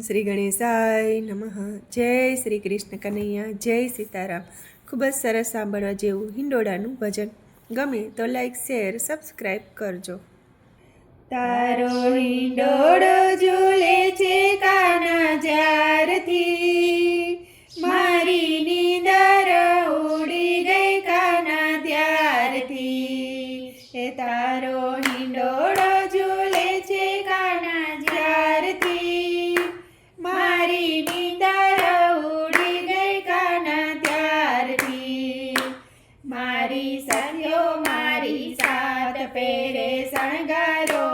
શ્રી ગણેશાય નમઃ. જય શ્રી કૃષ્ણ કનૈયા, જય સીતારામ. ખૂબ જ સરસ સાંભળવા જેવું હિંડોળાનું ભજન. ગમે તો લાઈક શેર સબસ્ક્રાઈબ કરજો. તારો હિંડોળો ઝૂલે છે કાના જ્યારથી મારી સખીઓ મારી સાત પેરે શણગારો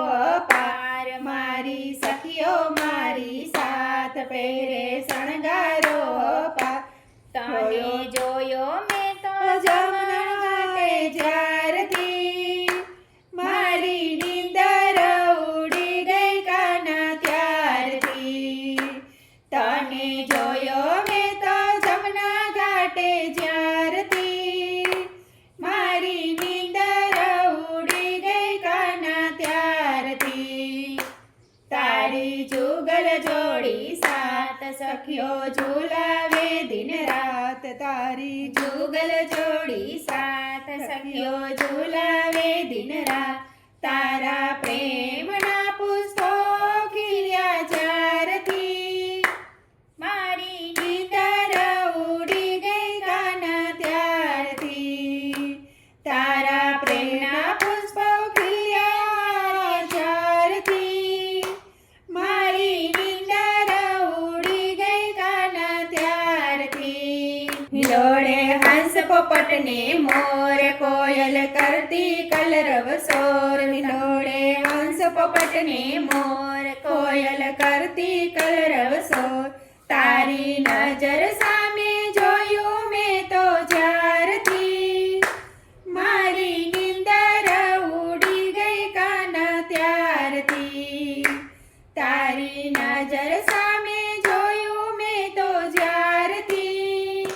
પાર મારી સખીઓ મારી સાત પેરે શણગારો પાર તને જોયો? મેં તો જમણા ઘાટે જ્યારથી મારી નીંદર ઉડી ગઈ કાના ત્યારથી. તને જોયો મેં તો જમના ઘાટે જ્યારથી મારી નીંદર ઉડી ગઈ કાના ત્યારથી તારી જુગલ જોડી સાત સખીઓ ઝુલાવે દિન રાત. તારી જુગલ જોડી સાત સખીઓ ઝુલાવે દિન રાત. તારા પ્રેમના પુષ્પો ખીલ્યા ચારથી મારી નીંદર ઉડી ગઈ કાના ત્યારથી તારા પ્રેમના પુષ્પો ખીલ્યા ચારથી મારી નીંદર ઉડી ગઈ કાના ત્યારથી હંસ પોપટ ને મોર કોયલ કરતી કલરવ સોર. જોડે હંસ પોપટને મોર કોયલ કરતી કલરવ સોર. તારી નજર સામે જોયું મેં તો જ્યારથી મારી નીંદર ઉડી ગઈ કાના ત્યારથી તારી નજર સામે જોયું મેં તો જ્યારથી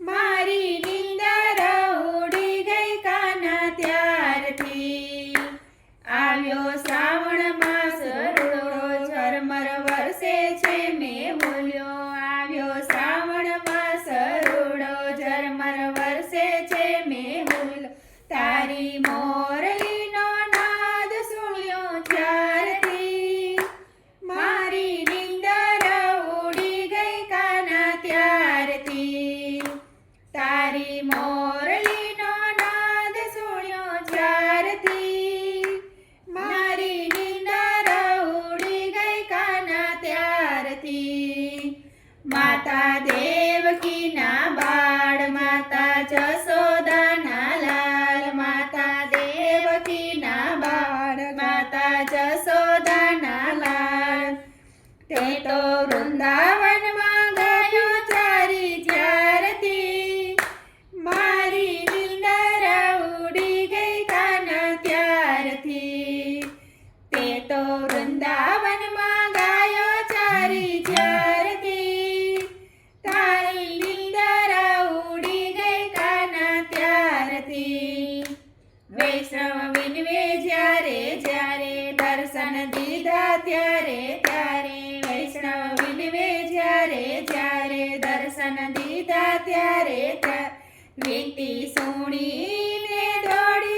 મારી નીંદર ઉડી ગઈ કાના ત્યારથી આવ્યો શ્રાવણ માસ રૂડો ઝરમર વરસે છે મેં બોલ્યો આવ્યો શ્રાવણ માસ રૂડો ઝરમર વરસે છે મેં બોલ્યો તારી મોરલીનો નાદ સુણ્યો ત્યારથી મારી નીંદર ઉડી ગઈ કાના ત્યારથી તારી મોરલીનો નાદ સુણ્યો જ્યારથી મારી નીંદર ઉડી ગઈ કાના ત્યારથી માતા દેવકીના બાળ માતા જસોદાના લાલ માતા દેવકીના બાળ માતા જસોદાના લાલ. તે તો દર્શન દીધા ત્યારે ત્યારે વૈષ્ણવ વિનવે જ્યારે જ્યારે, દર્શન દીધા ત્યારે ત્યારે વિનતી સુણીને દોડી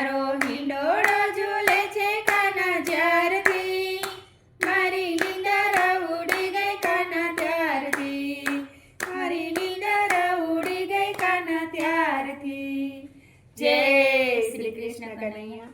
તારો હિંડોળો ઝૂલે છે કાના જ્યારથી. મારી નીંદર ઉડી ગઈ કાના ત્યારથી. મારી નીંદર ઉડી ગઈ કાના ત્યારથી. જય શ્રી કૃષ્ણ કનૈયા.